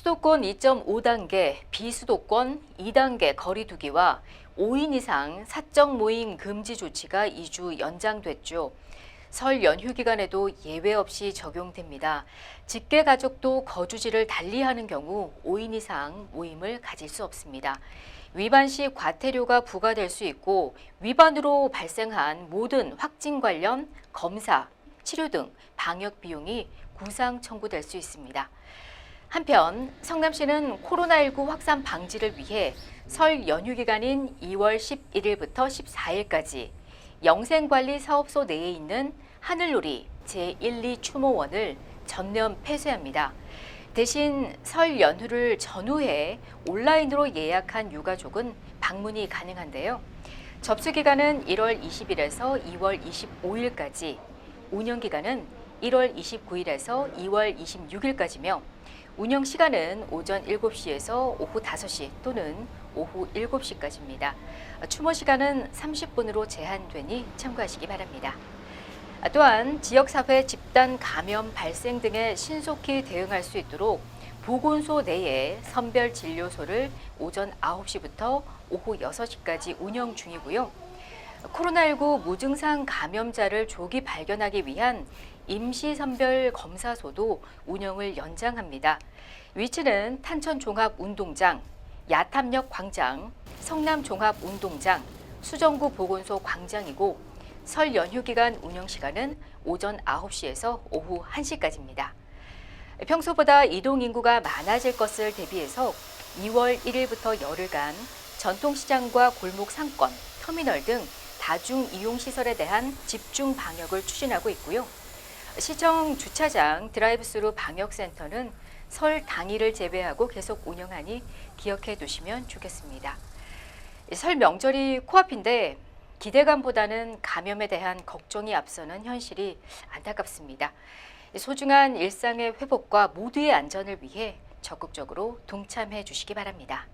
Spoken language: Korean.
수도권 2.5단계, 비수도권 2단계 거리두기와 5인 이상 사적 모임 금지 조치가 2주 연장됐죠. 설 연휴 기간에도 예외 없이 적용됩니다. 직계 가족도 거주지를 달리하는 경우 5인 이상 모임을 가질 수 없습니다. 위반 시 과태료가 부과될 수 있고 위반으로 발생한 모든 확진 관련 검사, 치료 등 방역 비용이 구상 청구될 수 있습니다. 한편 성남시는 코로나19 확산 방지를 위해 설 연휴 기간인 2월 11일부터 14일까지 영생관리 사업소 내에 있는 하늘놀이 제1, 2 추모원을 전면 폐쇄합니다. 대신 설 연휴를 전후해 온라인으로 예약한 유가족은 방문이 가능한데요. 접수 기간은 1월 20일에서 2월 25일까지, 운영 기간은 1월 29일에서 2월 26일까지며 운영 시간은 오전 7시에서 오후 5시 또는 오후 7시까지입니다. 추모 시간은 30분으로 제한되니 참고하시기 바랍니다. 또한 지역사회 집단 감염 발생 등에 신속히 대응할 수 있도록 보건소 내에 선별 진료소를 오전 9시부터 오후 6시까지 운영 중이고요. 코로나19 무증상 감염자를 조기 발견하기 위한 임시 선별 검사소도 운영을 연장합니다. 위치는 탄천 종합 운동장, 야탐역 광장, 성남 종합 운동장, 수정구 보건소 광장이고 설 연휴 기간 운영 시간은 오전 9시에서 오후 1시까지입니다. 평소보다 이동 인구가 많아질 것을 대비해서 2월 1일부터 열흘간 전통시장과 골목 상권, 터미널 등 다중 이용 시설에 대한 집중 방역을 추진하고 있고요. 시청 주차장 드라이브스루 방역센터는 설 당일을 제외하고 계속 운영하니 기억해 두시면 좋겠습니다. 설 명절이 코앞인데 기대감보다는 감염에 대한 걱정이 앞서는 현실이 안타깝습니다. 소중한 일상의 회복과 모두의 안전을 위해 적극적으로 동참해 주시기 바랍니다.